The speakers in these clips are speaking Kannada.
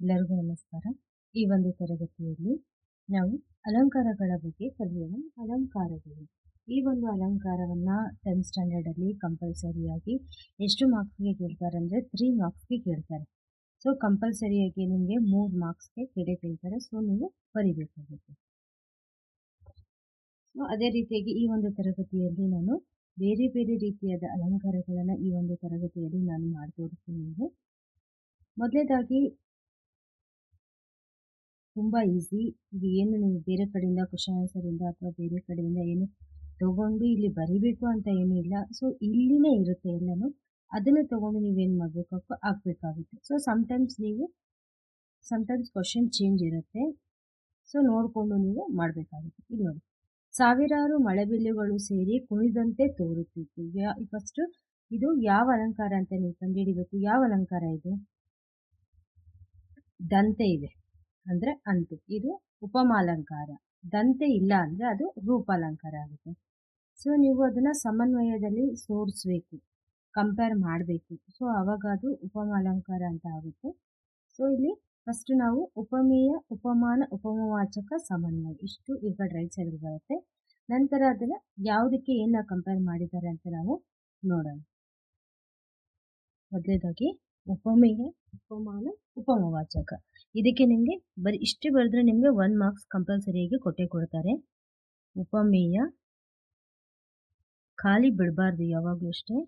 ಎಲ್ಲರಿಗೂ ನಮಸ್ಕಾರ. ಈ ಒಂದು ತರಗತಿಯಲ್ಲಿ ನಾವು ಅಲಂಕಾರಗಳ ಬಗ್ಗೆ ಕಲಿಯೋಣ. ಅಲಂಕಾರಗಳು. ಈ ಒಂದು ಅಲಂಕಾರವನ್ನು ಟೆಂತ್ ಸ್ಟ್ಯಾಂಡರ್ಡಲ್ಲಿ ಕಂಪಲ್ಸರಿಯಾಗಿ ಎಷ್ಟು ಮಾರ್ಕ್ಸ್ಗೆ ಕೇಳ್ತಾರೆ ಅಂದರೆ ತ್ರೀ ಮಾರ್ಕ್ಸ್ಗೆ ಕೇಳ್ತಾರೆ. ಸೊ ಕಂಪಲ್ಸರಿಯಾಗಿ ನಿಮಗೆ ಮೂರು ಮಾರ್ಕ್ಸ್ಗೆ ಕೆಡೆ ಕೇಳ್ತಾರೆ. ಸೊ ನೀವು ಬರಿಬೇಕಾಗುತ್ತೆ. ಸೊ ಅದೇ ರೀತಿಯಾಗಿ ಈ ಒಂದು ತರಗತಿಯಲ್ಲಿ ನಾನು ಬೇರೆ ಬೇರೆ ರೀತಿಯಾದ ಅಲಂಕಾರಗಳನ್ನು ಈ ಒಂದು ತರಗತಿಯಲ್ಲಿ ನಾನು ಮಾಡಿ ನಿಮಗೆ ಮೊದಲೇದಾಗಿ ತುಂಬ ಈಸಿ ಇದು ಏನು ನೀವು ಬೇರೆ ಕಡೆಯಿಂದ ಕ್ವಶನ್ ಆನ್ಸರಿಂದ ಅಥವಾ ಬೇರೆ ಕಡೆಯಿಂದ ಏನು ತಗೊಂಡು ಇಲ್ಲಿ ಬರಿಬೇಕು ಅಂತ ಏನೂ ಇಲ್ಲ. ಸೊ ಇಲ್ಲಿನೇ ಇರುತ್ತೆ ಎಲ್ಲನೂ. ಅದನ್ನು ತಗೊಂಡು ನೀವೇನು ಮಾಡಬೇಕು? ಆಗಬೇಕಾಗುತ್ತೆ ಸೊ ಸಮ್ಟೈಮ್ಸ್ ನೀವು ಸಮಟೈಮ್ಸ್ ಕ್ವಶನ್ ಚೇಂಜ್ ಇರುತ್ತೆ. ಸೊ ನೋಡಿಕೊಂಡು ನೀವು ಮಾಡಬೇಕಾಗುತ್ತೆ. ಇಲ್ಲಿ ನೋಡಿ. ಸಾವಿರಾರು ಮಳೆಬಿಲ್ಲುಗಳು ಸೇರಿ ಕುಣಿದಂತೆ ತೋರುತ್ತಿತ್ತು. ಯಾ ಫಸ್ಟು ಇದು ಯಾವ ಅಲಂಕಾರ ಅಂತ ನೀವು ಕಂಡುಹಿಡಿಬೇಕು? ಯಾವ ಅಲಂಕಾರ ಇದು? ದಂತೆ ಇದೆ. ಅಂದರೆ ಅಂತೆ ಇದು ಉಪಮಾಲಂಕಾರ. ದಂತೆ ಇಲ್ಲ ಅಂದರೆ ಅದು ರೂಪಾಲಂಕಾರ ಆಗುತ್ತೆ. ಸೊ ನೀವು ಅದನ್ನು ಸಮನ್ವಯದಲ್ಲಿ ಸೋರಿಸ್ಬೇಕು. ಕಂಪೇರ್ ಮಾಡಬೇಕು. ಸೊ ಅವಾಗ ಅದು ಉಪಮಾಲಂಕಾರ ಅಂತ ಆಗುತ್ತೆ. ಸೊ ಇಲ್ಲಿ ಫಸ್ಟ್ ನಾವು ಉಪಮೇಯ, ಉಪಮಾನ, ಉಪಮವಾಚಕ, ಸಮನ್ವಯ ಇಷ್ಟು ಈಗ ರೈಟ್ ಬರುತ್ತೆ. ನಂತರ ಅದನ್ನು ಯಾವುದಕ್ಕೆ ಏನು ಕಂಪೇರ್ ಮಾಡಿದ್ದಾರೆ ಅಂತ ನಾವು ನೋಡೋಣ. ಮೊದಲೇದಾಗಿ ಉಪಮೇಯ, ಉಪಮಾನ ಉಪಮವಾಚಕ ಇದಕ್ಕೆ ನಿಮಗೆ ಬರಿ ಇಷ್ಟು ಬರೆದ್ರೆ ನಿಮಗೆ ಒನ್ ಮಾರ್ಕ್ಸ್ ಕಂಪಲ್ಸರಿಯಾಗಿ ಕೊಟ್ಟೆ ಕೊಡ್ತಾರೆ. ಉಪಮೇಯ ಖಾಲಿ ಬಿಡಬಾರ್ದು ಯಾವಾಗಲೂ ಅಷ್ಟೇ.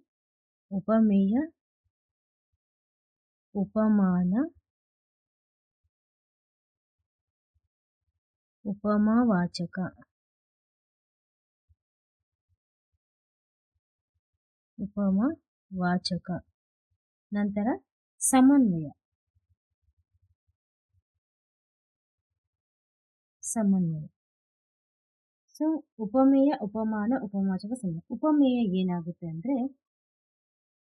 ಉಪಮೇಯ ಉಪಮಾನ ಉಪಮಾವಾಚಕ. ಉಪಮವಾಚಕ. ನಂತರ ಸಮನ್ವಯ. ಸಮನ್ವಯ. ಸೊ ಉಪಮೇಯ, ಉಪಮಾನ ಉಪಮಾಚಕ ಸಮನ್ವಯ. ಉಪಮೇಯ ಏನಾಗುತ್ತೆ ಅಂದರೆ,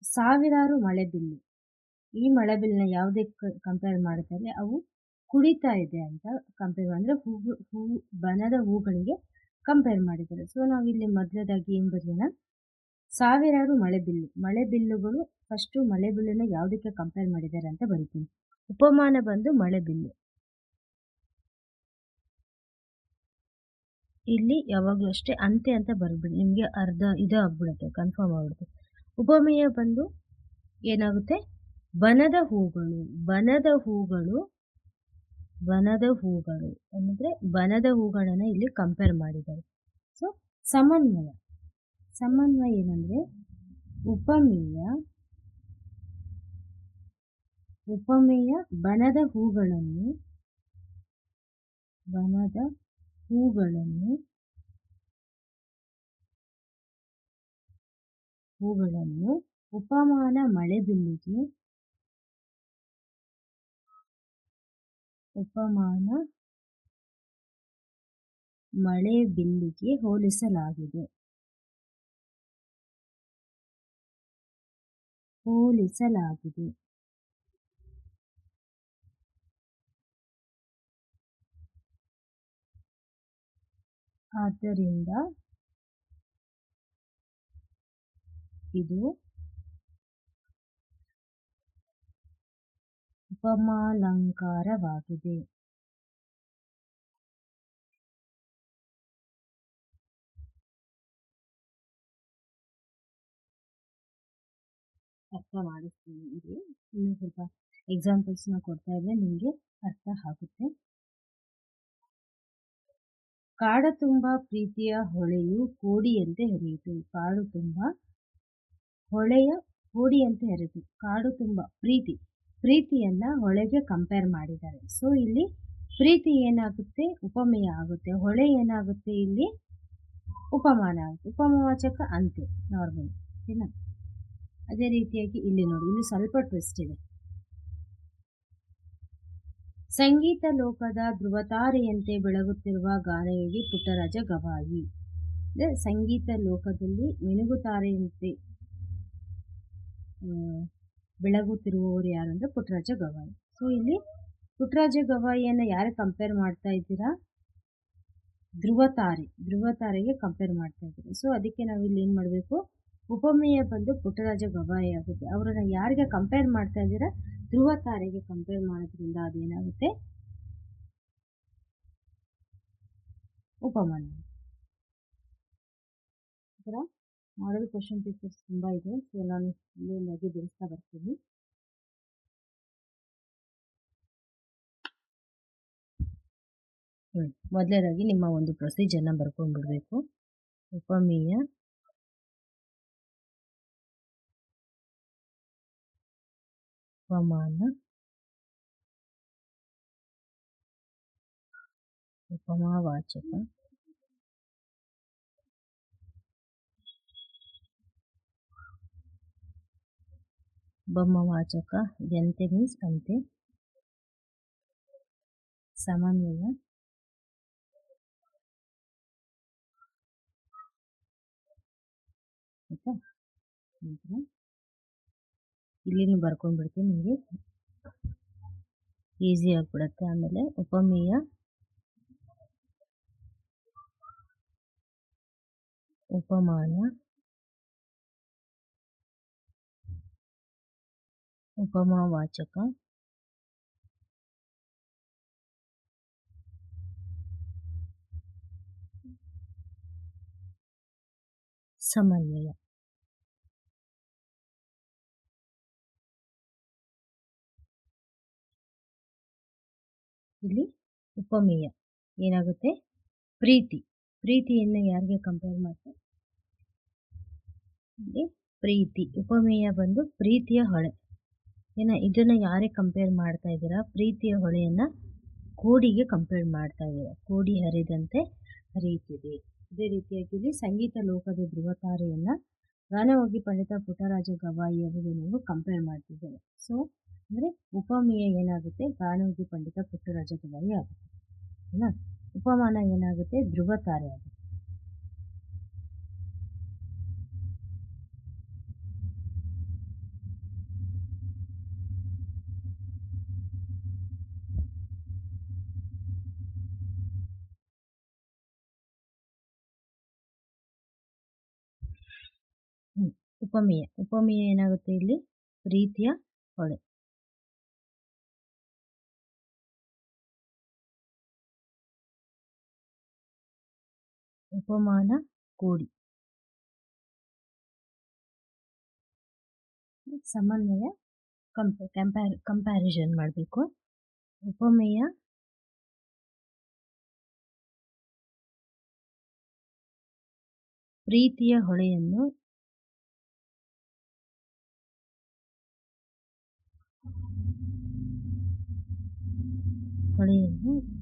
ಸಾವಿರಾರು ಮಳೆಬಿಲ್ಲು ಈ ಮಳೆಬಿಲ್ಲನ್ನ ಯಾವುದೇ ಕಂಪೇರ್ ಮಾಡಿದರೆ ಅವು ಕುಡಿತಾ ಇದೆ ಅಂತ ಕಂಪೇರ್ ಅಂದರೆ ಹೂವು ಹೂ, ಬನದ ಹೂಗಳಿಗೆ ಕಂಪೇರ್ ಮಾಡಿದ್ದಾರೆ. ಸೊ ನಾವು ಇಲ್ಲಿ ಮೊದಲದಾಗಿ ಏನು ಬರೆಯೋಣ? ಸಾವಿರಾರು ಮಳೆಬಿಲ್ಲು ಮಳೆಬಿಲ್ಲುಗಳು ಫಸ್ಟು ಮಳೆಬಿಲ್ಲನ್ನ ಯಾವುದಕ್ಕೆ ಕಂಪೇರ್ ಮಾಡಿದ್ದಾರೆ ಅಂತ ಬರಿತೀನಿ. ಉಪಮಾನ ಬಂದು ಮಳೆಬಿಲ್ಲು ಇಲ್ಲಿ ಯಾವಾಗಲೂ ಅಷ್ಟೇ ಅಂತೆ ಅಂತ ಬರ್ಬಿಡಿ ನಿಮಗೆ ಅರ್ಧ ಇದು ಆಗ್ಬಿಡುತ್ತೆ ಕನ್ಫರ್ಮ್ ಆಗ್ಬಿಡುತ್ತೆ. ಉಪಮೇಯ ಬಂದು ಏನಾಗುತ್ತೆ? ಬನದ ಹೂಗಳು ಬನದ ಹೂಗಳು ಬನದ ಹೂಗಳು ಅಂದರೆ ಬನದ ಹೂಗಳನ್ನು ಇಲ್ಲಿ ಕಂಪೇರ್ ಮಾಡಿದ್ದಾರೆ. ಸೊ ಸಮನ್ವಯ. ಸಮನ್ವಯ ಏನಂದರೆ ಉಪಮೇಯ ಉಪಮೇಯ ಬನದ ಹೂಗಳನ್ನು, ಬನದ ಹೂಗಳನ್ನು ಹೂಗಳನ್ನು ಉಪಮಾನ ಮಳೆಬಿಲ್ಲಿಗೆ ಉಪಮಾನ ಮಳೆಬಿಲ್ಲಿಗೆ ಹೋಲಿಸಲಾಗಿದೆ. ಹೋಲಿಸಲಾಗಿದೆ. ಆದ್ದರಿಂದ ಇದು ಉಪಮಾಲಂಕಾರವಾಗಿದೆ. ಅರ್ಥ ಮಾಡಿಸ್ತೀನಿ ಇಲ್ಲಿ ಇನ್ನೂ ಸ್ವಲ್ಪ ಎಕ್ಸಾಂಪಲ್ಸ್ನ ಕೊಡ್ತಾ ಇದ್ರೆ ನಿಮಗೆ ಅರ್ಥ ಆಗುತ್ತೆ. ಕಾಡ ತುಂಬ ಪ್ರೀತಿಯ ಹೊಳೆಯು ಕೋಡಿಯಂತೆ ಹರಿಯಿತು. ಕಾಡು ತುಂಬ ಹೊಳೆಯ ಕೋಡಿಯಂತೆ ಹರಿಯಿತು. ಕಾಡು ತುಂಬ ಪ್ರೀತಿ, ಪ್ರೀತಿಯನ್ನ ಹೊಳೆಗೆ ಕಂಪೇರ್ ಮಾಡಿದ್ದಾರೆ. ಸೊ ಇಲ್ಲಿ ಪ್ರೀತಿ ಏನಾಗುತ್ತೆ? ಉಪಮೇಯ ಆಗುತ್ತೆ. ಹೊಳೆ ಏನಾಗುತ್ತೆ ಇಲ್ಲಿ? ಉಪಮಾನ ಆಗುತ್ತೆ. ಉಪಮವಾಚಕ ಅಂತೆ ನಾರ್ಮಲ್ ಓಕೆನಾ? ಅದೇ ರೀತಿಯಾಗಿ ಇಲ್ಲಿ ನೋಡಿ. ಇಲ್ಲಿ ಸ್ವಲ್ಪ ಟ್ವಿಸ್ಟ್ ಇದೆ. ಸಂಗೀತ ಲೋಕದ ಧ್ರುವತಾರೆಯಂತೆ ಬೆಳಗುತ್ತಿರುವ ಗಾನಯೋಗಿ ಪುಟ್ಟರಾಜ ಗವಾಯಿ. ಸಂಗೀತ ಲೋಕದಲ್ಲಿ ಮಿನುಗುತಾರೆಯಂತೆ ಬೆಳಗುತ್ತಿರುವವರು ಯಾರು ಅಂದರೆ ಪುಟ್ಟರಾಜ ಗವಾಯಿ. ಸೊ ಇಲ್ಲಿ ಪುಟ್ಟರಾಜ ಗವಾಯಿಯನ್ನು ಯಾರು ಕಂಪೇರ್ ಮಾಡ್ತಾ ಇದ್ದೀರಾ? ಧ್ರುವತಾರೆ. ಧ್ರುವತಾರೆಗೆ ಕಂಪೇರ್ ಮಾಡ್ತಾ ಇದ್ದೀರಾ. ಸೊ ಅದಕ್ಕೆ ನಾವು ಇಲ್ಲಿ ಏನು ಮಾಡಬೇಕು? ಉಪಮೇಯ ಬಂದು ಪುಟ್ಟರಾಜ ಗವಾಯಿ ಆಗುತ್ತೆ. ಅವರನ್ನು ಯಾರಿಗೆ ಕಂಪೇರ್ ಮಾಡ್ತಾ ಇದ್ದೀರಾ? ಧ್ರುವ ತಾರೆಗೆ ಕಂಪೇರ್ ಮಾಡೋದ್ರಿಂದ ಅದೇನಾಗುತ್ತೆ? ಉಪಮಾನ ಮಾಡಲ್ ಕ್ವಶನ್ ಪೇಪರ್ಸ್ ತುಂಬ ಇದೆ. ಸೊ ನಾನು ಇಲ್ಲಿಂದಾಗಿ ಬಿಡಿಸ್ತಾ ಬರ್ತೀನಿ. ಮೊದಲನೇದಾಗಿ ನಿಮ್ಮ ಒಂದು ಪ್ರೊಸೀಜರ್ನ ಬರ್ಕೊಂಡ್ಬಿಡ್ಬೇಕು. ಉಪಮೇಯ. ಉಪಮಾನ ಉಪಮಾವಾಚಕ ಬೊಮ್ಮವಾಚಕ ಎಂತೆ ಮೀನ್ಸ್ ಅಂತೆ ಸಮನ್ವಯ ಆಯಿತಾ ನಂತರ ಇಲ್ಲಿನೂ ಬರ್ಕೊಂಡ್ಬಿಡ್ತೀನಿ ನಿಮಗೆ. ಈಸಿ ಆಗಿಬಿಡುತ್ತೆ. ಆಮೇಲೆ ಉಪಮೇಯ. ಉಪಮಾನ. ಉಪಮಾವಾಚಕ. ಸಮನ್ವಯ. ಇಲ್ಲಿ ಉಪಮೇಯ. ಏನಾಗುತ್ತೆ? ಪ್ರೀತಿ. ಪ್ರೀತಿಯನ್ನು ಯಾರಿಗೆ ಕಂಪೇರ್ ಮಾಡ್ತಾರೆ? ಇಲ್ಲಿ ಪ್ರೀತಿ. ಉಪಮೇಯ ಬಂದು ಪ್ರೀತಿಯ ಹೊಳೆ. ಏನ, ಇದನ್ನು ಯಾರೇ ಕಂಪೇರ್ ಮಾಡ್ತಾ ಇದ್ದೀರಾ? ಪ್ರೀತಿಯ ಹೊಳೆಯನ್ನ ಕೋಡಿಗೆ ಕಂಪೇರ್ ಮಾಡ್ತಾ ಇದ್ದೀರಾ? ಕೋಡಿ ಹರಿದಂತೆ ಹರಿಯುತ್ತಿದೆ. ಇದೇ ರೀತಿಯಾಗಿ ಇಲ್ಲಿ ಸಂಗೀತ ಲೋಕದ ಧ್ರುವತಾರೆಯನ್ನ ಗಾನವಾಗಿ ಪಂಡಿತ ಪುಟ್ಟರಾಜ ಗವಾಯಿ ಅವರಿಗೆ ನೀವು ಕಂಪೇರ್ ಮಾಡ್ತಿದ್ದೇವೆ. ಸೊ ಅಂದರೆ ಉಪಮೇಯ ಏನಾಗುತ್ತೆ? ಗಾನವಾಗಿ ಪಂಡಿತ ಪುಟ್ಟರಾಜ ಗವಾಯಿ ಆಗುತ್ತೆ. ಅಲ್ಲ? ಉಪಮಾನ ಏನಾಗುತ್ತೆ? ಧ್ರುವತಾರೆ ಆಗುತ್ತೆ. ಉಪಮೇಯ. ಉಪಮೇಯ ಏನಾಗುತ್ತೆ ಇಲ್ಲಿ? ಪ್ರೀತಿಯ ಹೊಳೆ. ಉಪಮಾನ ಕೋಡಿ. ಸಮನ್ವಯ ಕಂಪ ಕಂಪ್ಯಾರ್ ಕಂಪ್ಯಾರಿಸನ್ ಮಾಡಬೇಕು. ಉಪಮೇಯ ಪ್ರೀತಿಯ ಹೊಳೆಯನ್ನು ಹೊಳೆಯನ್ನು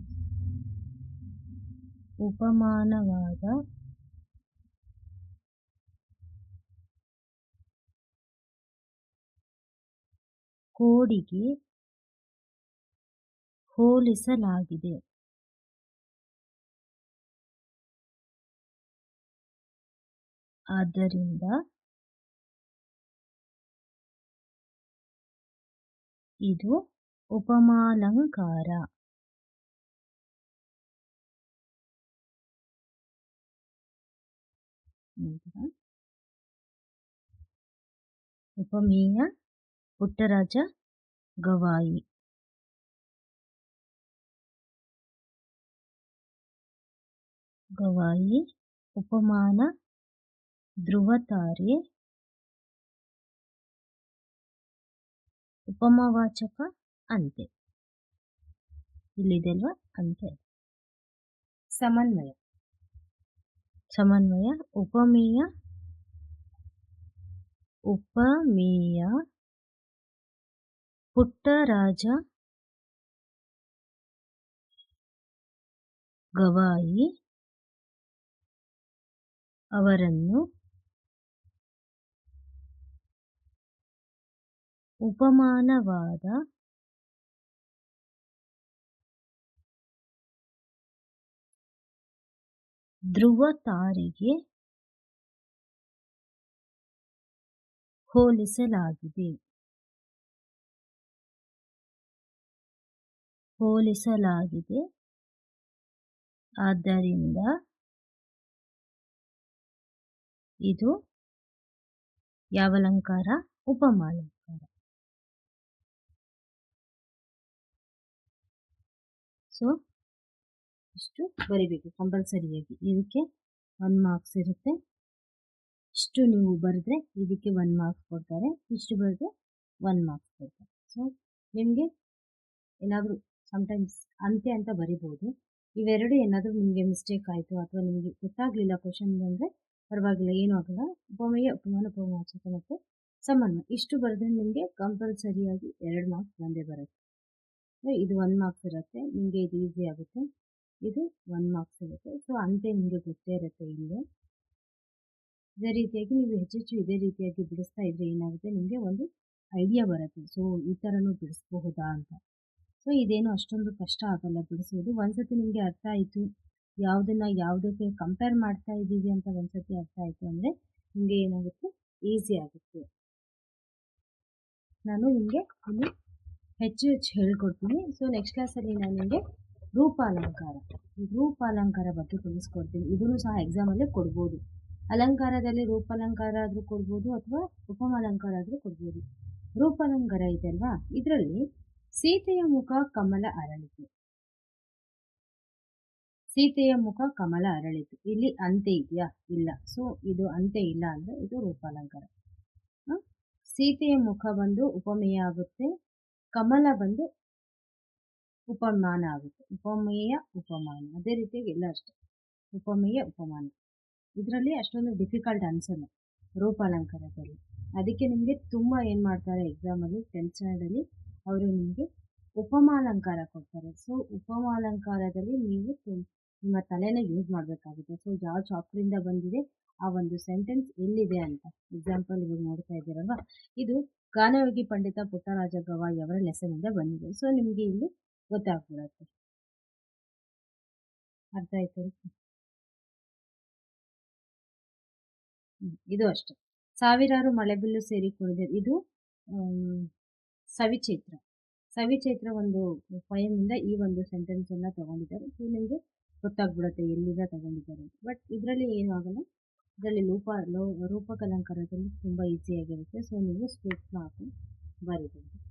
ಉಪಮಾನವಾದ ಕೋಡಿಗೆ ಹೋಲಿಸಲಾಗಿದೆ. ಆದ್ದರಿಂದ ಇದು ಉಪಮಾಲಂಕಾರ. ಉಪಮೇಯ ಪುಟ್ಟರಾಜ ಗವಾಯಿ. ಗವಾಯಿ ಉಪಮಾನ ಧ್ರುವತಾರೆ. ಉಪಮವಾಚಕ ಅಂತೆ ಇಲ್ಲಿದೆ ಅಲ್ವಾ ಅಂತೆ ಸಮನ್ವಯ. ಸಮನ್ವಯ ಉಪಮೇಯ ಉಪಮೇಯ ಪುಟ್ಟರಾಜ ಗವಾಯಿ ಅವರನ್ನು ಉಪಮಾನವಾದ ಧ್ರುವ ತಾರೆಗೆ ಹೋಲಿಸಲಾಗಿದೆ. ಹೋಲಿಸಲಾಗಿದೆ. ಆದ್ದರಿಂದ ಇದು ಯಾವಲಂಕಾರ ಉಪಮಾಲಂಕಾರ. ಸೊ ಇಷ್ಟು ಬರಿಬೇಕು, ಕಂಪಲ್ಸರಿಯಾಗಿ. ಇದಕ್ಕೆ ಒನ್ ಮಾರ್ಕ್ಸ್ ಇರುತ್ತೆ. ಇಷ್ಟು ನೀವು ಬರೆದ್ರೆ ಇದಕ್ಕೆ ಒನ್ ಮಾರ್ಕ್ಸ್ ಕೊಡ್ತಾರೆ. ಇಷ್ಟು ಬರೆದ್ರೆ ಒನ್ ಮಾರ್ಕ್ಸ್ ಕೊಡ್ತಾರೆ. ಸೊ ನಿಮಗೆ ಏನಾದರೂ ಸಮಟೈಮ್ಸ್ ಅಂತೆ ಅಂತ ಬರಿಬೋದು. ಇವೆರಡು ಏನಾದರೂ ನಿಮಗೆ ಮಿಸ್ಟೇಕ್ ಆಯಿತು ಅಥವಾ ನಿಮಗೆ ಗೊತ್ತಾಗಲಿಲ್ಲ ಕ್ವಶನ್ ಅಂದರೆ ಪರವಾಗಿಲ್ಲ, ಏನೂ ಆಗಲ್ಲ. ಉಪಮೇಯ ಉಪಮಾನ ಉಪಮಾಚಕ ಮತ್ತು ಸಮನ್ವಯ. ಇಷ್ಟು ಬರೆದ್ರೆ ನಿಮಗೆ ಕಂಪಲ್ಸರಿಯಾಗಿ ಎರಡು ಮಾರ್ಕ್ಸ್ ಬಂದೇ ಬರುತ್ತೆ. ಇದು ಒನ್ ಮಾರ್ಕ್ಸ್ ಇರುತ್ತೆ. ನಿಮಗೆ ಇದು ಈಸಿ ಆಗುತ್ತೆ. ಇದು ಒನ್ ಮಾರ್ಕ್ಸ್ ಇರುತ್ತೆ. ಸೊ ಅಂತೆ ನಿಮಗೆ ಗೊತ್ತೇ ಇರುತ್ತೆ ಇಲ್ಲಿ. ಇದೇ ರೀತಿಯಾಗಿ ನೀವು ಹೆಚ್ಚೆಚ್ಚು ಇದೇ ರೀತಿಯಾಗಿ ಬಿಡಿಸ್ತಾ ಇದ್ರೆ ಏನಾಗುತ್ತೆ? ನಿಮಗೆ ಒಂದು ಐಡಿಯಾ ಬರುತ್ತೆ. ಸೊ ಈ ಥರನೂ ಬಿಡಿಸ್ಬಹುದಾ ಅಂತ. ಸೊ ಇದೇನು ಅಷ್ಟೊಂದು ಕಷ್ಟ ಆಗಲ್ಲ. ಬಿಡಿಸೋದು ಒಂದ್ಸತಿ ನಿಮಗೆ ಅರ್ಥ ಆಯಿತು. ಯಾವುದನ್ನ ಯಾವುದಕ್ಕೆ ಕಂಪೇರ್ ಮಾಡ್ತಾ ಇದ್ದೀವಿ ಅಂತ ಒಂದ್ಸತಿ ಅರ್ಥ ಆಯಿತು ಅಂದರೆ ನಿಮಗೆ ಏನಾಗುತ್ತೆ? ಈಸಿ ಆಗುತ್ತೆ. ನಾನು ನಿಮಗೆ ಇಲ್ಲಿ ಹೆಚ್ಚು ಹೆಚ್ಚು ಹೇಳ್ಕೊಡ್ತೀನಿ. ಸೊ ನೆಕ್ಸ್ಟ್ ಕ್ಲಾಸಲ್ಲಿ ನಾನು ನಿಮಗೆ ರೂಪಾಲಂಕಾರ. ರೂಪಾಲಂಕಾರ ಬಗ್ಗೆ ತಿಳಿಸ್ಕೊಡ್ತೀನಿ. ಇದನ್ನು ಸಹ ಎಕ್ಸಾಮಲ್ಲೇ ಕೊಡ್ಬೋದು. ಅಲಂಕಾರದಲ್ಲಿ ರೂಪಾಲಂಕಾರ ಆದರೂ ಕೊಡ್ಬೋದು ಅಥವಾ ಉಪಮಾಲಂಕಾರ ಆದರೂ ಕೊಡ್ಬೋದು. ರೂಪಾಲಂಕಾರ ಇದೆಯಲ್ವಾ ಇದರಲ್ಲಿ ಸೀತೆಯ ಮುಖ ಕಮಲ ಅರಳಿತು. ಸೀತೆಯ ಮುಖ ಕಮಲ ಅರಳಿತು. ಇಲ್ಲಿ ಅಂತೆ ಇದೆಯಾ? ಇಲ್ಲ. ಸೊ ಇದು ಅಂತೆ ಇಲ್ಲ ಅಂದರೆ ಇದು ರೂಪಾಲಂಕಾರ. ಸೀತೆಯ ಮುಖ ಬಂದು ಉಪಮೇಯ ಆಗುತ್ತೆ, ಕಮಲ ಬಂದು ಉಪಮಾನ ಆಗುತ್ತೆ. ಉಪಮೇಯ, ಉಪಮಾನ. ಅದೇ ರೀತಿಯಾಗಿ ಎಲ್ಲ ಅಷ್ಟೇ. ಉಪಮೇಯ, ಉಪಮಾನ. ಇದರಲ್ಲಿ ಅಷ್ಟೊಂದು ಡಿಫಿಕಲ್ಟ್ ಅನಿಸಲ್ಲ ರೂಪಾಲಂಕಾರದಲ್ಲಿ ಅದಕ್ಕೆ ನಿಮಗೆ ತುಂಬ ಏನು ಮಾಡ್ತಾರೆ ಎಕ್ಸಾಮಲ್ಲಿ ಟೆಂತ್ ಸ್ಟ್ಯಾಂಡರ್ಡಲ್ಲಿ ಅವರು ನಿಮಗೆ ಉಪಮಾಲಂಕಾರ ಕೊಡ್ತಾರೆ. ಸೊ ಉಪಮಾಲಂಕಾರದಲ್ಲಿ ನೀವು ನಿಮ್ಮ ತಲೆನ ಯೂಸ್ ಮಾಡಬೇಕಾಗುತ್ತೆ. ಸೊ ಯಾವ ಚಾಪ್ಟ್ರಿಂದ ಬಂದಿದೆ, ಆ ಒಂದು ಸೆಂಟೆನ್ಸ್ ಎಲ್ಲಿದೆ ಅಂತ. ಎಕ್ಸಾಂಪಲ್ ಇವಾಗ ನೋಡ್ತಾ ಇದ್ದೀರಲ್ವ? ಇದು ಗಾನಯೋಗಿ ಪಂಡಿತ ಪುಟ್ಟರಾಜ ಗವಾಯಿ ಅವರ ಲೆಸನಿಂದ ಬಂದಿದೆ. ಸೊ ನಿಮಗೆ ಇಲ್ಲಿ ಗೊತ್ತಾಗ್ಬಿಡತ್ತೆ. ಅರ್ಥ ಆಯ್ತು? ಇದು ಅಷ್ಟೆ. ಸಾವಿರಾರು ಮಳೆಬಿಲ್ಲು ಸೇರಿ ಕುಣಿದೆ ಇದು ಸವಿಚೈತ್ರ. ಸವಿಚೈತ್ರ ಒಂದು ಪಯಮಿಂದ ಈ ಒಂದು ಸೆಂಟೆನ್ಸ್ ಅನ್ನ ತಗೊಂಡಿದ್ದಾರೆ. ಸೊ ನಿಮಗೆ ಗೊತ್ತಾಗ್ಬಿಡುತ್ತೆ ಎಲ್ಲಿಂದ ತಗೊಂಡಿದ್ದಾರೆ ಬಟ್ ಇದರಲ್ಲಿ ಏನು ಆಗಲ್ಲ. ಇದರಲ್ಲಿ ಲೂಪ, ಲೋ, ರೂಪಕಲಂಕಾರದಲ್ಲಿ ತುಂಬ ಈಸಿಯಾಗಿರುತ್ತೆ ಸೊ ನೀವು ಸ್ಪೇಸ್ನ ಹಾಕಿ ಬರೀಬಹುದು.